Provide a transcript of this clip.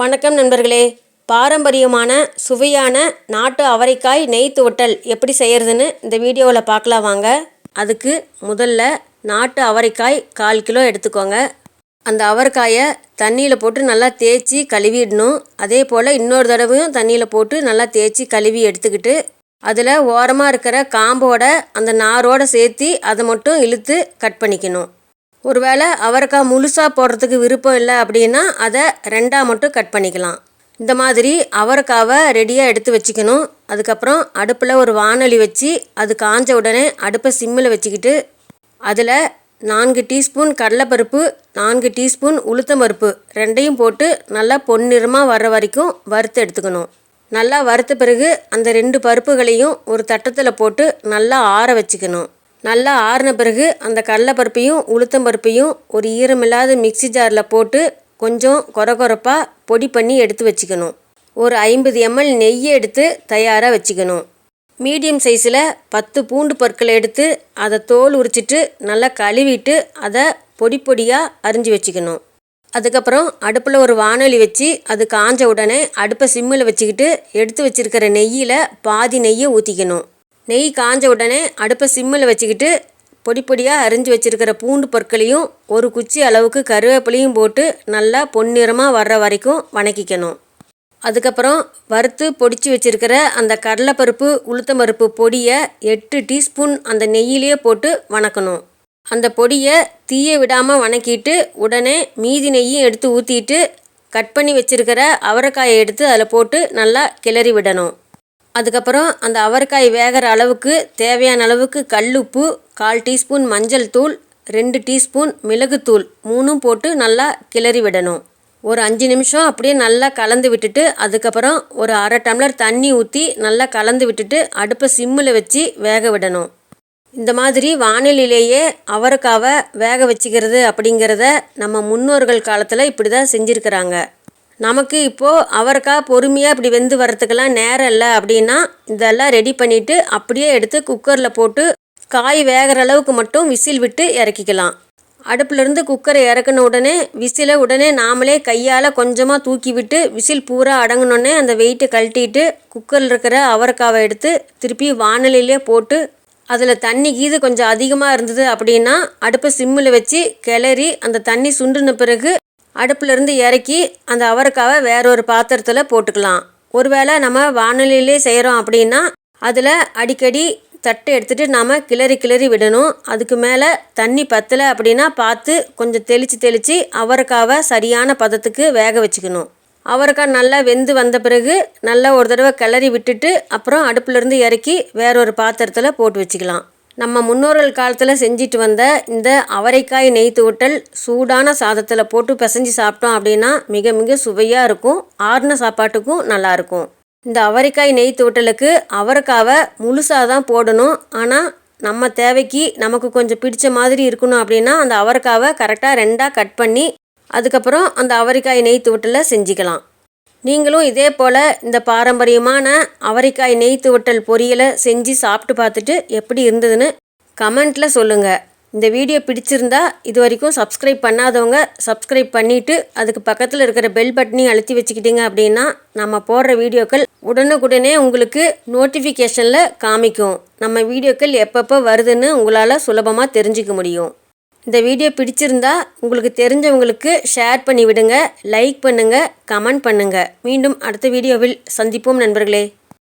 வணக்கம் நண்பர்களே. பாரம்பரியமான சுவையான நாட்டு அவரைக்காய் நெய் துவட்டல் எப்படி செய்கிறதுன்னு இந்த வீடியோவில் பார்க்கலாம் வாங்க. அதுக்கு முதல்ல நாட்டு அவரைக்காய் கால் கிலோ எடுத்துக்கோங்க. அந்த அவரைக்காயை தண்ணியில் போட்டு நல்லா தேய்ச்சி கழுவிடணும். அதே போல் இன்னொரு தடவையும் தண்ணியில் போட்டு நல்லா தேய்ச்சி கழுவி எடுத்துக்கிட்டு அதில் ஓரமாக இருக்கிற காம்போட அந்த நாரோட சேர்த்து அதை மட்டும் இழுத்து கட் பண்ணிக்கணும். ஒருவேளை அவரைக்காய் முழுசாக போடுறதுக்கு விருப்பம் இல்லை அப்படின்னா அதை ரெண்டாக மட்டும் கட் பண்ணிக்கலாம். இந்த மாதிரி அவரைக்காவை ரெடியாக எடுத்து வச்சுக்கணும். அதுக்கப்புறம் அடுப்பில் ஒரு வானொலி வச்சு அது காஞ்ச உடனே அடுப்பை சிம்மில் வச்சுக்கிட்டு அதில் நான்கு டீஸ்பூன் கடலைப்பருப்பு நான்கு டீஸ்பூன் உளுத்தம்பருப்பு ரெண்டையும் போட்டு நல்லா பொன்னிறமாக வர்ற வரைக்கும் வறுத்து எடுத்துக்கணும். நல்லா வறுத்த பிறகு அந்த ரெண்டு பருப்புகளையும் ஒரு தட்டத்தில் போட்டு நல்லா ஆற வச்சுக்கணும். நல்லா ஆறின பிறகு அந்த கடலைப்பருப்பையும் உளுத்தம்பருப்பையும் ஒரு ஈரமில்லாத மிக்சி ஜாரில் போட்டு கொஞ்சம் கொரகொரப்பாக பொடி பண்ணி எடுத்து வச்சுக்கணும். ஒரு ஐம்பது எம்எல் நெய்யை எடுத்து தயாராக வச்சுக்கணும். மீடியம் சைஸில் பத்து பூண்டு பற்களை எடுத்து அதை தோல் உரிச்சிட்டு நல்லா கழுவிட்டு அதை பொடி பொடியாக அரிஞ்சு வச்சுக்கணும். அதுக்கப்புறம் அடுப்பில் ஒரு வானொலி வச்சு அது காஞ்ச உடனே அடுப்பை சிம்மில் வச்சுக்கிட்டு எடுத்து வச்சுருக்கிற நெய்யில் பாதி நெய்யை ஊற்றிக்கணும் நெய் காஞ்ச உடனே அடுப்பை சிம்மில் வச்சுக்கிட்டு பொடி பொடியாக அரிஞ்சு வச்சுருக்கிற பூண்டு பொருட்களையும் ஒரு குச்சி அளவுக்கு கருவேப்பிலையும் போட்டு நல்லா பொன்னிறமாக வர்ற வரைக்கும் வணக்கிக்கணும். அதுக்கப்புறம் வறுத்து பொடிச்சு வச்சுருக்கிற அந்த கடலைப்பருப்பு உளுத்தம்பருப்பு பொடியை எட்டு டீஸ்பூன் அந்த நெய்யிலேயே போட்டு வணக்கணும். அந்த பொடியை தீய விடாமல் வணக்கிட்டு உடனே மீதி நெய்யும் எடுத்து ஊற்றிட்டு கட் பண்ணி வச்சுருக்கிற அவரைக்காயை எடுத்து அதில் போட்டு நல்லா கிளறி விடணும். அதுக்கப்புறம் அந்த அவரைக்காய் வேகிற அளவுக்கு தேவையான அளவுக்கு கல்லுப்பு கால் டீஸ்பூன் மஞ்சள் தூள் ரெண்டு டீஸ்பூன் மிளகுத்தூள் மூணும் போட்டு நல்லா கிளறி விடணும். ஒரு அஞ்சு நிமிஷம் அப்படியே நல்லா கலந்து விட்டுட்டு அதுக்கப்புறம் ஒரு அரை டம்ளர் தண்ணி ஊற்றி நல்லா கலந்து விட்டுட்டு அடுப்பை சிம்மில் வச்சு வேக விடணும். இந்த மாதிரி வானிலையிலேயே அவரைக்காவை வேக வச்சுக்கிறது அப்படிங்கிறத நம்ம முன்னோர்கள் காலத்தில் இப்படி தான் செஞ்சுருக்கிறாங்க. நமக்கு இப்போது அவரைக்காய் பொறுமையாக இப்படி வெந்து வரத்துக்கெல்லாம் நேரம் இல்லை அப்படின்னா இதெல்லாம் ரெடி பண்ணிவிட்டு அப்படியே எடுத்து குக்கரில் போட்டு காய் வேகிற அளவுக்கு மட்டும் விசில் விட்டு இறக்கிக்கலாம். அடுப்புலேருந்து குக்கரை இறக்குன உடனே விசிலை உடனே நாமளே கையால் கொஞ்சமாக தூக்கி விட்டு விசில் பூரா அடங்கினோடனே அந்த வெயிட்டை கழட்டிட்டு குக்கரில் இருக்கிற அவரைக்காவை எடுத்து திருப்பி வானலிலே போட்டு அதில் தண்ணி கீது கொஞ்சம் அதிகமாக இருந்தது அப்படின்னா அடுப்பை சிம்மில் வச்சு கிளறி அந்த தண்ணி சுண்டுன பிறகு அடுப்புலேருந்து இறக்கி அந்த அவரைக்காவை வேற ஒரு பாத்திரத்தில் போட்டுக்கலாம். ஒருவேளை நம்ம வானொலியிலே செய்கிறோம் அப்படின்னா அதில் அடிக்கடி தட்டை எடுத்துகிட்டு நாம் கிளறி கிளறி விடணும். அதுக்கு மேலே தண்ணி பத்தலை அப்படின்னா பார்த்து கொஞ்சம் தெளித்து தெளித்து அவரைக்காவை சரியான பதத்துக்கு வேக வச்சுக்கணும். அவரைக்காய் நல்லா வெந்து வந்த பிறகு நல்லா ஒரு தடவை கிளறி விட்டுட்டு அப்புறம் அடுப்புலேருந்து இறக்கி வேற ஒரு பாத்திரத்தில் போட்டு வச்சுக்கலாம். நம்ம முன்னோர்கள் காலத்தில் செஞ்சுட்டு வந்த இந்த அவரைக்காய் நெய்த்து விட்டல் சூடான சாதத்தில் போட்டு பிசைஞ்சு சாப்பிட்டோம் அப்படின்னா மிக மிக சுவையாக இருக்கும் ஆறுன சாப்பாட்டுக்கும் நல்லாயிருக்கும் இந்த அவரைக்காய் நெய்த்து விட்டலுக்கு அவரைக்காவை முழுசாக தான் போடணும். ஆனால் நம்ம தேவைக்கு நமக்கு கொஞ்சம் பிடிச்ச மாதிரி இருக்கணும் அப்படின்னா அந்த அவரைக்காவை கரெக்டாக ரெண்டாக கட் பண்ணி அதுக்கப்புறம் அந்த அவரைக்காய் நெய்த்து விட்டலை செஞ்சுக்கலாம். நீங்களும் இதே போல் இந்த பாரம்பரியமான அவரைக்காய் நெய் துவட்டல் பொரியலை செஞ்சு சாப்பிட்டு பார்த்துட்டு எப்படி இருந்ததுன்னு கமெண்ட்டில் சொல்லுங்கள் இந்த வீடியோ பிடிச்சிருந்தா இது வரைக்கும் சப்ஸ்கிரைப் பண்ணாதவங்க சப்ஸ்கிரைப் பண்ணிவிட்டு அதுக்கு பக்கத்தில் இருக்கிற பெல் பட்டனையும் அழுத்தி வச்சுக்கிட்டிங்க அப்படின்னா நம்ம போடுற வீடியோக்கள் உடனுக்குடனே உங்களுக்கு நோட்டிஃபிகேஷனில் காமிக்கும். நம்ம வீடியோக்கள் எப்பப்போ வருதுன்னு உங்களால் சுலபமாக தெரிஞ்சிக்க முடியும். இந்த வீடியோ பிடிச்சிருந்தா உங்களுக்கு தெரிஞ்சவங்களுக்கு ஷேர் பண்ணி விடுங்க லைக் பண்ணுங்கள் கமெண்ட் பண்ணுங்கள் மீண்டும் அடுத்த வீடியோவில் சந்திப்போம் நண்பர்களே.